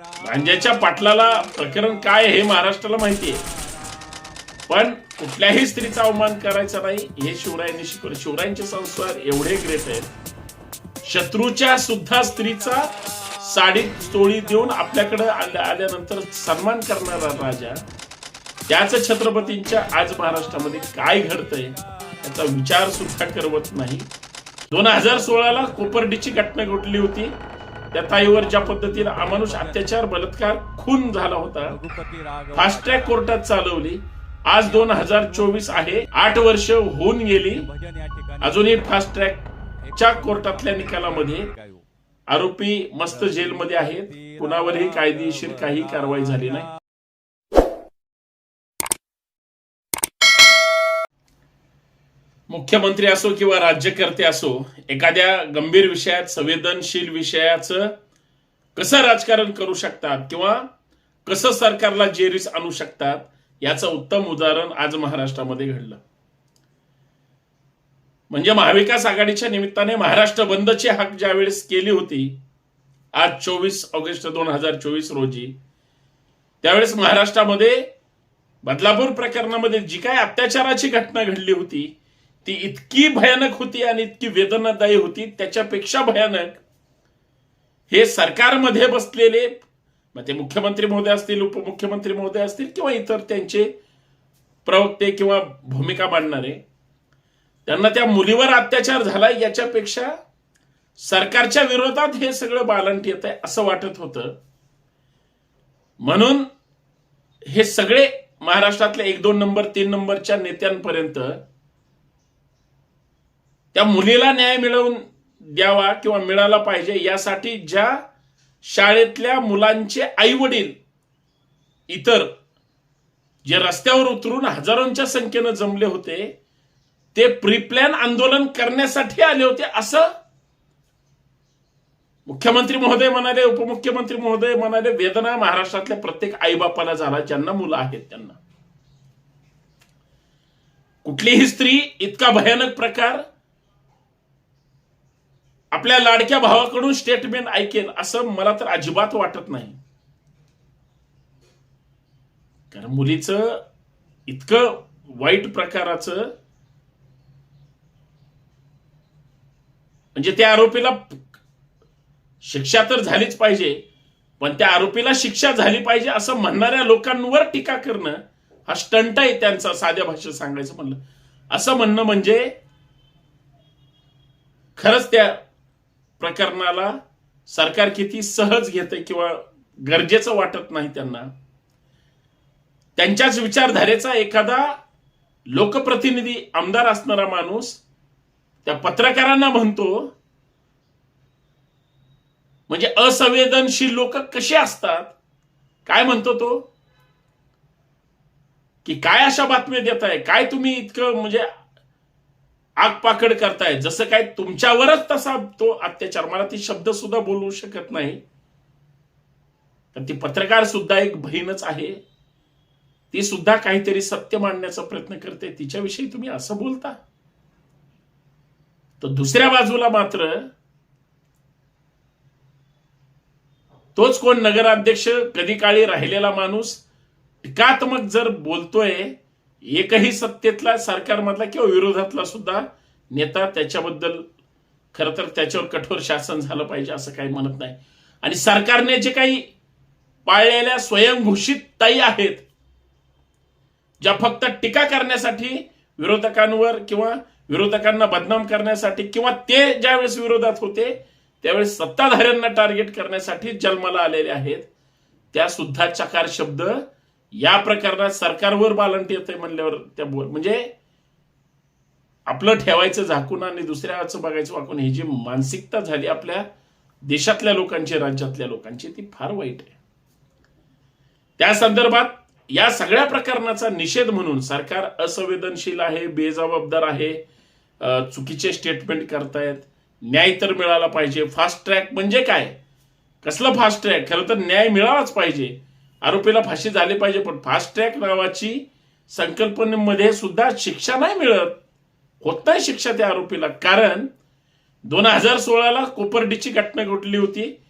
गांजाच्या पाटलाला प्रकरण काय हे महाराष्ट्राला माहिती आहे. पण कुठल्याही स्त्रीचा अवमान करायचा नाही हे शिवरायांनी शिकवलं. शिवरायांचे संस्कार एवढे ग्रेट आहेत. शत्रूच्या सुद्धा स्त्रीचा साडी चोळी देऊन आपल्याकडे आल्या आल्यानंतर सन्मान करणारा राजा त्याच छत्रपतींच्या आज महाराष्ट्रामध्ये काय घडतंय याचा विचार सुद्धा करवत नाही. दोन हजार सोळाला कोपर्डीची घटना घडली होती. त्या ताईवर ज्या पद्धतीने अमानुष अत्याचार बलात्कार खून झाला होता फास्ट ट्रॅक कोर्टात चालवली. आज दोन हजार चोवीस आहे. आठ वर्ष होऊन गेली. अजूनही फास्ट ट्रॅकच्या कोर्टातल्या निकालामध्ये आरोपी मस्त जेलमध्ये आहेत. कुणावरही कायदेशीर काही कारवाई झाली नाही. मुख्यमंत्री असो किंवा राज्यकर्ते असो एखाद्या गंभीर विषयात संवेदनशील विषयाचं कसं राजकारण करू शकतात किंवा कसं सरकारला जेरीस आणू शकतात याचं उत्तम उदाहरण आज महाराष्ट्रामध्ये घडलं. म्हणजे महाविकास आघाडीच्या निमित्ताने महाराष्ट्र बंदची हाक ज्यावेळेस केली होती आज चोवीस ऑगस्ट दोन हजार चोवीस रोजी त्यावेळेस महाराष्ट्रामध्ये बदलापूर प्रकरणामध्ये जी काय अत्याचाराची घटना घडली होती ती इतकी भयानक होती आणि इतकी वेदनादायी होती त्याच्यापेक्षा भयानक हे सरकारमध्ये बसलेले मग ते मुख्यमंत्री महोदय असतील उपमुख्यमंत्री महोदय असतील किंवा इतर त्यांचे प्रवक्ते किंवा भूमिका मांडणारे त्यांना त्या मुलीवर अत्याचार झाला याच्यापेक्षा सरकारच्या विरोधात हे सगळं बालंट येत आहे असं वाटत होतं. म्हणून हे सगळे महाराष्ट्रातले एक दोन नंबर तीन नंबरच्या नेत्यांपर्यंत त्या मुलीला न्याय मिळवून द्यावा किंवा मिळाला पाहिजे यासाठी ज्या शाळेतल्या मुलांचे आई वडील इतर जे रस्त्यावर उतरून हजारोंच्या संख्येनं जमले होते ते प्रीप्लॅन आंदोलन करण्यासाठी आले होते असं मुख्यमंत्री महोदय म्हणाले उपमुख्यमंत्री महोदय म्हणाले वेदना महाराष्ट्रातल्या प्रत्येक आईबापाला झाला ज्यांना मुलं आहेत त्यांना. कुठलीही स्त्री इतका भयानक प्रकार आपल्या लाडक्या भावाकडून स्टेटमेंट ऐकेल असं मला तर अजिबात वाटत नाही. कारण मुलीचं इतकं वाईट प्रकाराचं म्हणजे त्या आरोपीला शिक्षा तर झालीच पाहिजे पण त्या आरोपीला शिक्षा झाली पाहिजे असं म्हणणाऱ्या लोकांवर टीका करणं हा स्टंट आहे त्यांचा साध्या भाषेत सांगायचं म्हणलं. असं म्हणणं म्हणजे खरंच त्या प्रकरणाला सरकार किती सहज घेते किंवा गरजेचं वाटत नाही त्यांना त्यांच्याच विचारधारेचा एखादा लोकप्रतिनिधी आमदार असणारा माणूस त्या पत्रकारांना म्हणतो म्हणजे असंवेदनशील लोक कसे असतात? काय म्हणतो तो? की काय अशा बातम्या देताय? काय तुम्ही इतकं म्हणजे आगपाकड करताय. जसं काय तुमच्यावरच तसा तो अत्याचार. मला ती शब्द सुद्धा बोलू शकत नाही. तर ती पत्रकार सुद्धा एक बहीणच आहे. ती सुद्धा काहीतरी सत्य मांडण्याचा प्रयत्न करते. तिच्याविषयी तुम्ही असं बोलता. तर दुसऱ्या बाजूला मात्र तोच कोण नगराध्यक्ष कधी काळी राहिलेला माणूस टीकात्मक जर बोलतोय एकही सत्तेतला सरकारमधला किंवा विरोधातला सुद्धा नेता त्याच्याबद्दल खरं तर त्याच्यावर कठोर शासन झालं पाहिजे असं काही म्हणत नाही. आणि सरकारने जे काही पाळलेल्या स्वयंघोषित ताई आहेत ज्या फक्त टीका करण्यासाठी विरोधकांवर किंवा विरोधकांना बदनाम करण्यासाठी किंवा ते ज्यावेळेस विरोधात होते त्यावेळेस सत्ताधाऱ्यांना टार्गेट करण्यासाठी जन्माला आलेले आहेत त्या सुद्धा चकार शब्द या प्रकरणात सरकारवर बालंट येत आहे म्हणल्यावर त्या बोल म्हणजे आपलं ठेवायचं झाकून आणि दुसऱ्याचं बघायचं वाकून ही जी मानसिकता झाली आपल्या देशातल्या लोकांची राज्यातल्या लोकांची ती फार वाईट आहे. त्या संदर्भात या सगळ्या प्रकरणाचा निषेध म्हणून सरकार असंवेदनशील आहे बेजबाबदार आहे चुकीचे स्टेटमेंट करतायत न्याय तर मिळाला पाहिजे. फास्ट ट्रॅक म्हणजे काय? कसलं फास्ट ट्रॅक खरं तर न्याय मिळालाच पाहिजे. आरोपीला फाशी झाली पाहिजे पण फास्ट ट्रॅक नावाची संकल्पनेमध्ये सुद्धा शिक्षा नाही मिळत. होत नाही शिक्षा त्या आरोपीला कारण दोन हजार सोळाला कोपर्डीची घटना घडली होती.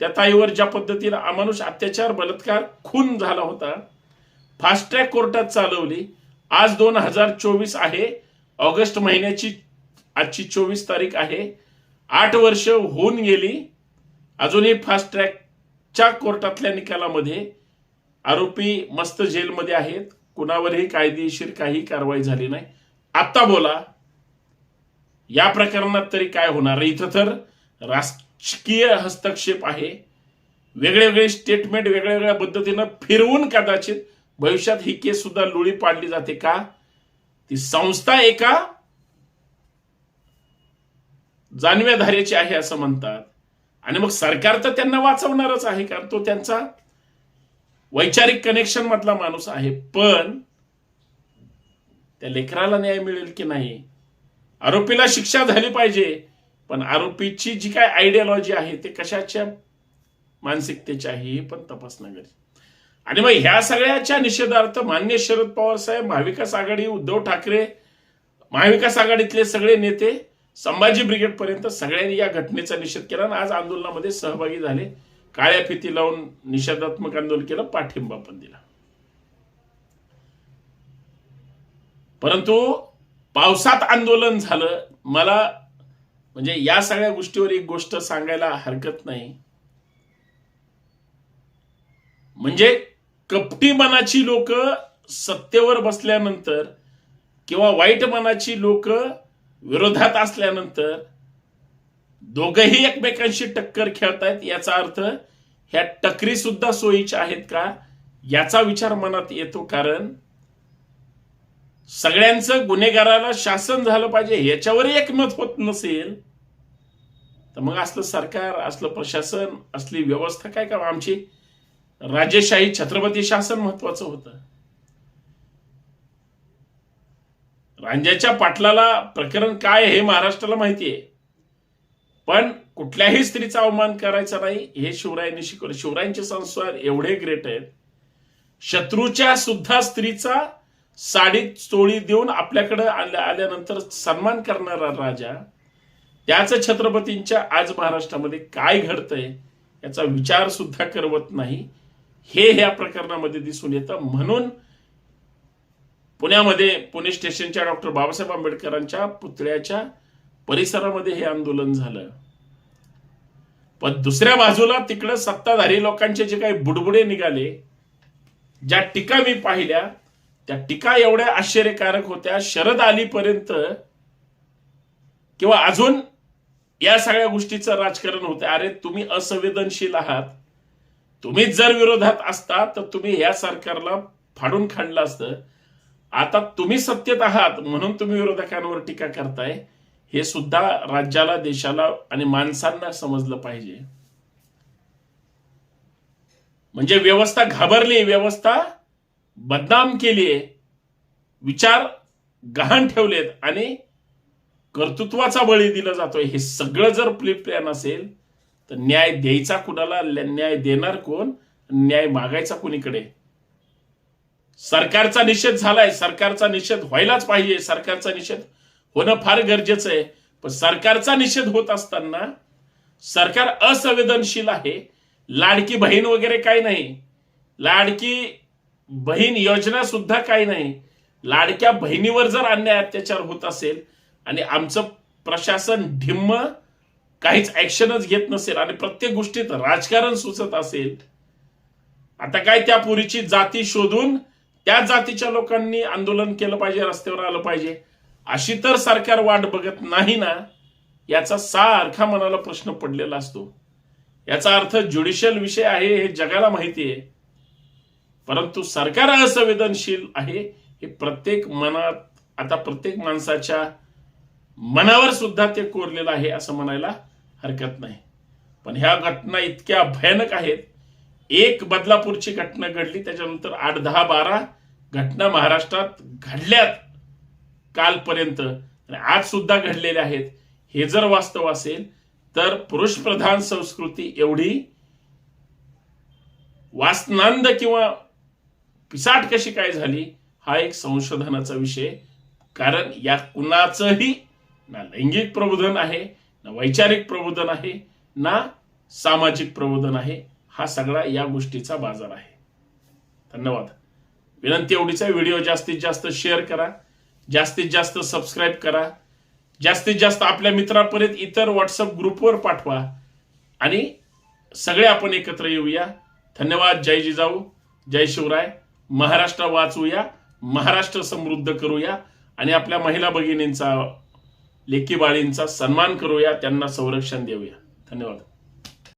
त्या ताईवर ज्या पद्धतीनं अमानुष अत्याचार बलात्कार खून झाला होता. फास्ट ट्रॅक कोर्टात चालवली. आज दोन हजार चोवीस आहे. ऑगस्ट महिन्याची आजची चोवीस तारीख आहे. आठ वर्ष होऊन गेली. अजूनही फास्ट ट्रॅकच्या कोर्टातल्या निकालामध्ये आरोपी मस्त जेलमध्ये आहेत. कुणावरही कायदेशीर काही कारवाई झाली नाही. आता बोला या प्रकरणात तरी काय होणार? इथं तर राजकीय हस्तक्षेप आहे. वेगळे वेगळे स्टेटमेंट वेगळ्या वेगळ्या पद्धतीनं फिरवून कदाचित भविष्यात ही केस सुद्धा लोळी पाडली जाते का? ती संस्था एका जाणव्याधार्याची आहे असं म्हणतात. आणि मग सरकार तर त्यांना वाचवणारच आहे कारण तो त्यांचा वैचारिक कनेक्शन मधला माणूस आहे पण त्या लेकराला न्याय मिळेल की नाही? आरोपीला शिक्षा झाली पाहिजे पण आरोपीची जी काय आयडियोलॉजी आहे ते कशाच्या मानसिकतेची आहे हे पण तपासणं गरजेचं आणि मग ह्या सगळ्याच्या निषेधार्थ मान्य शरद पवार साहेब महाविकास आघाडी उद्धव ठाकरे महाविकास आघाडीतले सगळे नेते संभाजी ब्रिगेड पर्यंत सगळ्यांनी या घटनेचा निषेध केला आणि आज आंदोलनामध्ये सहभागी झाले. काळ्या फिती लावून निषेधात्मक आंदोलन केलं पाठिंबा पण दिला. परंतु पावसात आंदोलन झालं मला म्हणजे या सगळ्या गोष्टीवर एक गोष्ट सांगायला हरकत नाही. म्हणजे कपटी मनाची लोक सत्तेवर बसल्यानंतर किंवा वाईट मनाची लोक विरोधात असल्यानंतर दोघही एकमेकांशी टक्कर खेळतायत याचा अर्थ ह्या टकरी सुद्धा सोयीच्या आहेत का? याचा विचार मनात येतो कारण सगळ्यांचं गुन्हेगाराला शासन झालं पाहिजे याच्यावर एकमत होत नसेल तर मग असलं सरकार असलं प्रशासन असली व्यवस्था काय का आमची राजेशाही छत्रपती शासन महत्वाचं होतं. रांजाच्या पाटलाला प्रकरण काय हे महाराष्ट्राला माहिती आहे. पण कुठल्याही स्त्रीचा अवमान करायचा नाही. हे शिवरायांनी शिकवलं. शिवरायांचे संस्कार एवढे ग्रेट आहेत. शत्रूच्या सुद्धा स्त्रीचा साडीत चोळी देऊन आपल्याकडे आल्या आल्यानंतर सन्मान करणारा राजा त्याच छत्रपतींच्या आज महाराष्ट्रामध्ये काय घडतंय याचा विचार सुद्धा करवत नाही. हे ह्या प्रकरणामध्ये दिसून येतं. म्हणून पुण्यामध्ये पुणे स्टेशनच्या डॉक्टर बाबासाहेब आंबेडकरांच्या पुतळ्याच्या परिसरामध्ये हे आंदोलन झालं. पण दुसऱ्या बाजूला तिकडं सत्ताधारी लोकांचे जे काही बुडबुडे निघाले ज्या टीका मी पाहिल्या त्या टीका एवढ्या आश्चर्यकारक होत्या शरद आलीपर्यंत किंवा अजून या सगळ्या गोष्टीचं राजकारण होतं. अरे तुम्ही असंवेदनशील आहात. तुम्ही जर विरोधात असता तर तुम्ही या सरकारला फाडून खाणलं असतं. आता तुम्ही सत्तेत आहात म्हणून तुम्ही विरोधकांवर टीका करताय. हे सुद्धा राज्याला देशाला आणि माणसांना समजलं पाहिजे. म्हणजे व्यवस्था घाबरली व्यवस्था बदनाम केली विचार गहाण ठेवलेत आणि कर्तृत्वाचा बळी दिला जातोय. हे सगळं जर प्ले प्लॅन असेल तर न्याय द्यायचा कुणाला न्याय देणार कोण? न्याय मागायचा कुणीकडे? सरकारचा निषेध झालाय. सरकारचा निषेध व्हायलाच पाहिजे. सरकारचा निषेध होणं फार गरजेचं आहे. पण सरकारचा निषेध होत असताना सरकार असंवेदनशील आहे. लाडकी बहीण वगैरे काही नाही. लाडकी बहीण योजना सुद्धा काही नाही. लाडक्या बहिणीवर जर अन्याय अत्याचार होत असेल आणि आमचं प्रशासन ढिम्म काहीच ऍक्शनच घेत नसेल आणि प्रत्येक गोष्टीत राजकारण सुचत असेल आता काय त्या पुरीची जाती शोधून त्या जातीच्या लोकांनी आंदोलन केलं पाहिजे रस्त्यावर आलं पाहिजे. अशी तर सरकार वाट बघत नाही ना? याचा सारखा मनाला प्रश्न पडलेला असतो. याचा अर्थ ज्युडिशियल विषय आहे हे जगाला माहिती आहे. परंतु सरकार असंवेदनशील आहे हे प्रत्येक मनात आता प्रत्येक माणसाच्या मनावर सुद्धा ते कोरलेलं आहे असं म्हणायला हरकत नाही. पण ह्या घटना इतक्या भयानक आहेत. एक बदलापूरची घटना घडली त्याच्यानंतर आठ दहा बारा घटना महाराष्ट्रात घडल्यात. कालपर्यंत. आणि आज सुद्धा घडलेले आहेत. हे जर वास्तव असेल तर पुरुष प्रधान संस्कृती एवढी वासनांद किंवा पिसाट कशी काय झाली हा एक संशोधनाचा विषय. कारण या कुणाचंही ना लैंगिक प्रबोधन आहे ना वैचारिक प्रबोधन आहे ना सामाजिक प्रबोधन आहे हा सगळा या गोष्टीचा बाजार आहे. धन्यवाद. विनंती एवढीचा व्हिडिओ जास्तीत जास्त शेअर करा. जास्तीत जास्त सबस्क्राईब करा. जास्तीत जास्त आपल्या मित्रांपर्यंत इतर व्हॉट्सअप ग्रुपवर पाठवा. आणि सगळे आपण एकत्र येऊया. धन्यवाद. जय जिजाऊ. जय शिवराय. महाराष्ट्र वाचूया. महाराष्ट्र समृद्ध करूया. आणि आपल्या महिला भगिनींचा लेकीबाळींचा सन्मान करूया. त्यांना संरक्षण देऊया. धन्यवाद.